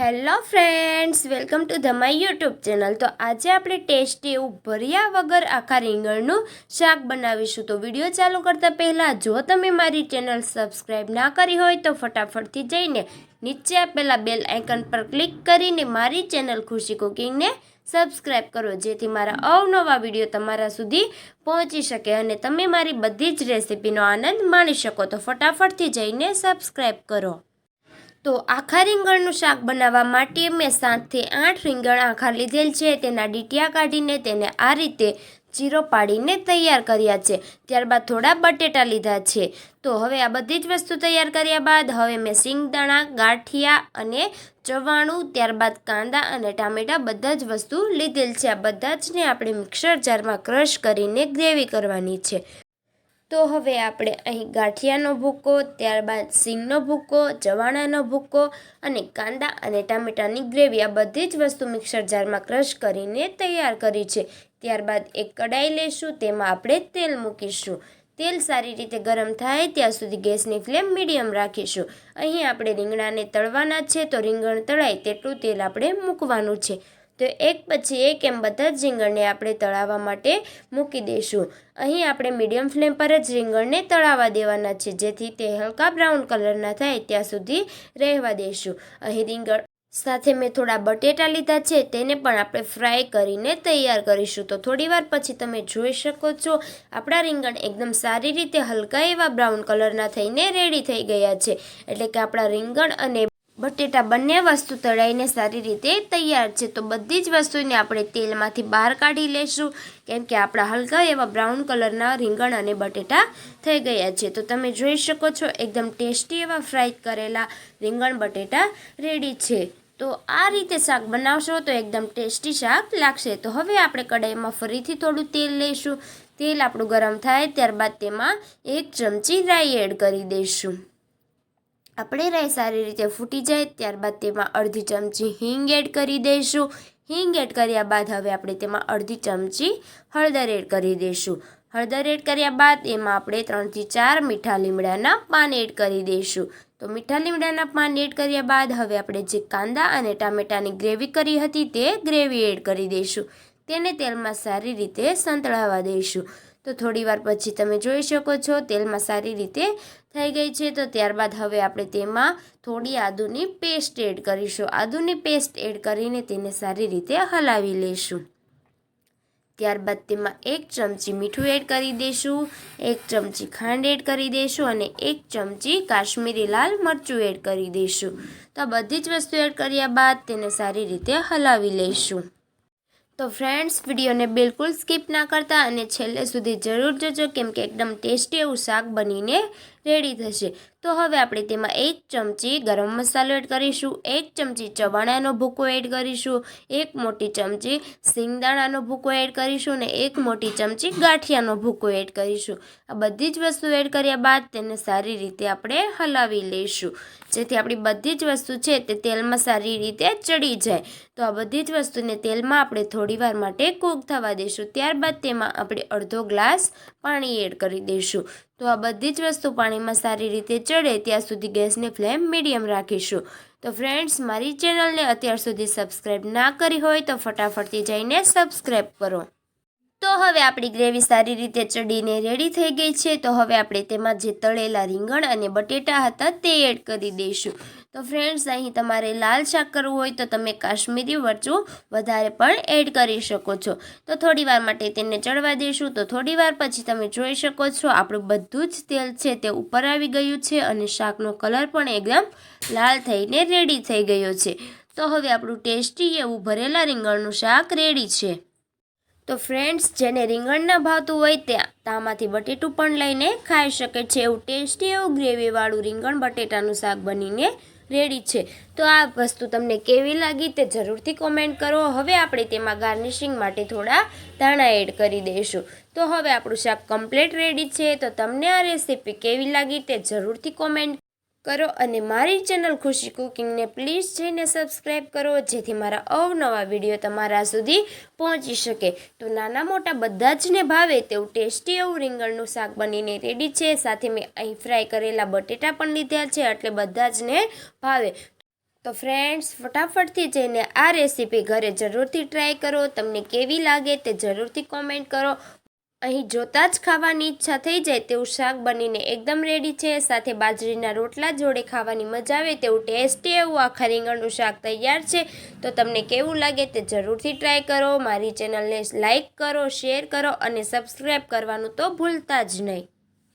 Hello friends, welcome to the my YouTube channel. તો આજે આપણે ટેસ્ટી એવું ભર્યા વગર આખા રીંગણનું શાક બનાવીશું. તો વીડિયો ચાલુ કરતાં પહેલાં, જો તમે મારી ચેનલ સબસ્ક્રાઈબ ના કરી હોય, તો ફટાફટથી જઈને નીચે આપેલા બેલ આઇકન પર ક્લિક કરીને મારી ચેનલ ખુશી કુકિંગને સબસ્ક્રાઈબ કરો, જેથી મારા અવનવા વીડિયો તમારા સુધી પહોંચી શકે અને તમે મારી બધી જ રેસિપીનો આનંદ માણી શકો. તો ફટાફટથી જઈને સબસ્ક્રાઈબ કરો. તો આખા રીંગણનું શાક બનાવવા માટે મેં સાતથી આઠ રીંગણ આખા લીધેલ છે. તેના ડીટિયા કાઢીને તેને આ રીતે ચીરો પાડીને તૈયાર કર્યા છે. ત્યારબાદ થોડા બટેટા લીધા છે. તો હવે આ બધી જ વસ્તુ તૈયાર કર્યા બાદ હવે મેં સિંગદાણા, ગાંઠિયા અને ચવાણું, ત્યારબાદ કાંદા અને ટામેટાં બધા જ વસ્તુ લીધેલ છે. આ બધા જને આપણે મિક્સર જારમાં ક્રશ કરીને ગ્રેવી કરવાની છે. તો હવે આપણે અહીં ગાંઠિયાનો ભૂકો, ત્યારબાદ સિંગનો ભૂકો, જવાણાનો ભૂકો અને કાંદા અને ટામેટાની ગ્રેવી આ બધી જ વસ્તુ મિક્સર જારમાં ક્રશ કરીને તૈયાર કરી છે. ત્યારબાદ એક કડાઈ લેશું, તેમાં આપણે તેલ મૂકીશું. તેલ સારી રીતે ગરમ થાય ત્યાં સુધી ગેસની ફ્લેમ મીડિયમ રાખીશું. અહીં આપણે રીંગણાને તળવાના છે, તો રીંગણ તળાય તેટલું તેલ આપણે મૂકવાનું છે. તો એક પછી એક એમ બધા જ રીંગણને આપણે તળાવવા માટે મૂકી દઈશું. અહીં આપણે મીડિયમ ફ્લેમ પર જ રીંગણને તળાવવા દેવાના છે, જેથી તે હલકા બ્રાઉન કલરના થાય ત્યાં સુધી રહેવા દઈશું. અહીં રીંગણ સાથે મેં થોડા બટેટા લીધા છે, તેને પણ આપણે ફ્રાય કરીને તૈયાર કરીશું. તો થોડીવાર પછી તમે જોઈ શકો છો, આપણા રીંગણ એકદમ સારી રીતે હલકા એવા બ્રાઉન કલરના થઈને રેડી થઈ ગયા છે. એટલે કે આપણા રીંગણ અને બટેટા બંને વસ્તુ તળાઈને સારી રીતે તૈયાર છે. તો બધી જ વસ્તુને આપણે તેલમાંથી બહાર કાઢી લેશું. કેમ કે આપણા હલકા એવા બ્રાઉન કલરના રીંગણ અને બટેટા થઈ ગયા છે. તો તમે જોઈ શકો છો, એકદમ ટેસ્ટી એવા ફ્રાય કરેલા રીંગણ બટેટા રેડી છે. તો આ રીતે શાક બનાવશો તો એકદમ ટેસ્ટી શાક લાગશે. તો હવે આપણે કડાઈમાં ફરીથી થોડું તેલ લઈશું. તેલ આપણું ગરમ થાય ત્યારબાદ તેમાં એક ચમચી રાઈ એડ કરી દઈશું. આપણે રાઈ સારી રીતે ફૂટી જાય ત્યારબાદ તેમાં અડધી ચમચી હિંગ એડ કરી દઈશું. હિંગ એડ કર્યા બાદ હવે આપણે તેમાં અડધી ચમચી હળદર એડ કરી દઈશું. હળદર એડ કર્યા બાદ એમાં આપણે ત્રણથી ચાર મીઠા લીમડાના પાન એડ કરી દઈશું. તો મીઠા લીમડાના પાન એડ કર્યા બાદ હવે આપણે જે કાંદા અને ટામેટાની ગ્રેવી કરી હતી તે ગ્રેવી એડ કરી દઈશું. તેને તેલમાં સારી રીતે સંતળાવવા દઈશું. તો થોડી વાર પછી તમે જોઈ શકો છો, તેલમાં સારી રીતે થઈ ગઈ છે. તો ત્યારબાદ હવે આપણે તેમાં થોડી આદુની પેસ્ટ એડ કરીશું. આદુની પેસ્ટ એડ કરીને તેને સારી રીતે હલાવી લઈશું ત્યારબાદ તેમાં એક ચમચી મીઠું એડ કરી દઈશું એક ચમચી ખાંડ એડ કરી દઈશું અને એક ચમચી કાશ્મીરી લાલ મરચું એડ કરી દઈશું તો બધી જ વસ્તુ એડ કર્યા બાદ તેને સારી રીતે હલાવી લઈશું તો ફ્રેન્ડ્સ વિડીયોને બિલકુલ સ્કીપ ના કરતા અને છેલ્લે સુધી જરૂર જજો કેમ કે એકદમ ટેસ્ટી એવું શાક બનીને રેડી થશે. તો હવે આપણે તેમાં એક ચમચી ગરમ મસાલો એડ કરીશું, એક ચમચી ચવાણાનો ભૂકો એડ કરીશું, એક મોટી ચમચી સિંગદાણાનો ભૂકો એડ કરીશું અને એક મોટી ચમચી ગાંઠિયાનો ભૂકો એડ કરીશું. આ બધી જ વસ્તુ એડ કર્યા બાદ તેને સારી રીતે આપણે હલાવી લઈશું. જેથી આપણી બધી જ વસ્તુ છે તે તેલમાં સારી રીતે ચડી જાય. તો આ બધી જ વસ્તુને તેલમાં આપણે થોડીવાર માટે કૂક થવા દઈશું. ત્યારબાદ તેમાં આપણે અડધો ગ્લાસ પાણી એડ કરી દઈશું. તો આ બધી જ વસ્તુ પાણીમાં સારી રીતે ચડે ત્યાં સુધી ગેસની ફ્લેમ મીડિયમ રાખીશું. તો ફ્રેન્ડ્સ મારી ચેનલને અત્યાર સુધી સબસ્ક્રાઈબ ના કરી હોય તો ફટાફટથી જઈને સબસ્ક્રાઈબ કરો. તો હવે આપણી ગ્રેવી સારી રીતે ચડીને રેડી થઈ ગઈ છે. તો હવે આપણે તેમાં જે તળેલા રીંગણ અને બટેટા હતા તે એડ કરી દઈશું. તો ફ્રેન્ડ્સ અહીં તમારે લાલ શાક કરવું હોય તો તમે કાશ્મીરી મરચું વધારે પણ એડ કરી શકો છો. તો થોડીવાર માટે તેને ચડવા દઈશું તો થોડીવાર પછી તમે જોઈ શકો છો, આપણું બધું જ તેલ છે તે ઉપર આવી ગયું છે અને શાકનો કલર પણ એકદમ લાલ થઈને રેડી થઈ ગયો છે. તો હવે આપણું ટેસ્ટી એવું ભરેલા રીંગણનું શાક રેડી છે. તો ફ્રેન્ડ્સ જેને રીંગણ ના ભાવતું હોય તે તામાંથી બટેટું પણ લઈને ખાઈ શકે છે. એવું ટેસ્ટી એવું ગ્રેવીવાળું રીંગણ બટેટાનું શાક બનીને રેડી છે. તો આ વસ્તુ તમને કેવી લાગી તે જરૂરથી કોમેન્ટ કરો. હવે આપણે તેમાં ગાર્નિશિંગ માટે થોડા ધાણા એડ કરી દઈશું. તો હવે આપણું શાક કમ્પ્લીટ રેડી છે. તો તમને આ રેસીપી કેવી લાગી તે જરૂરથી કોમેન્ટ કરો અને મારી ચેનલ ખુશી કુકિંગને પ્લીઝ જઈને સબસ્ક્રાઈબ કરો, જેથી મારા અવનવા વીડિયો તમારા સુધી પહોંચી શકે. તો નાના મોટા બધા જને ભાવે તેવું ટેસ્ટી એવું રીંગણનું શાક બનીને રેડી છે. સાથે મેં અહીં ફ્રાય કરેલા બટેટા પણ લીધા છે, એટલે બધા જને ભાવે. તો ફ્રેન્ડ્સ, ફટાફટથી જઈને આ રેસીપી ઘરે જરૂરથી ટ્રાય કરો. તમને કેવી લાગે તે જરૂરથી કોમેન્ટ કરો. અહીં જોતાં જ ખાવાની ઈચ્છા થઈ જાય તેવું શાક બનીને એકદમ રેડી છે. સાથે બાજરીના રોટલા જોડે ખાવાની મજા આવે તેવું ટેસ્ટી એવું આખા રીંગણનું શાક તૈયાર છે. તો તમને કેવું લાગે તે જરૂરથી ટ્રાય કરો. મારી ચેનલને લાઇક કરો શેર કરો અને સબસ્ક્રાઈબ કરવાનું તો ભૂલતા જ નહીં.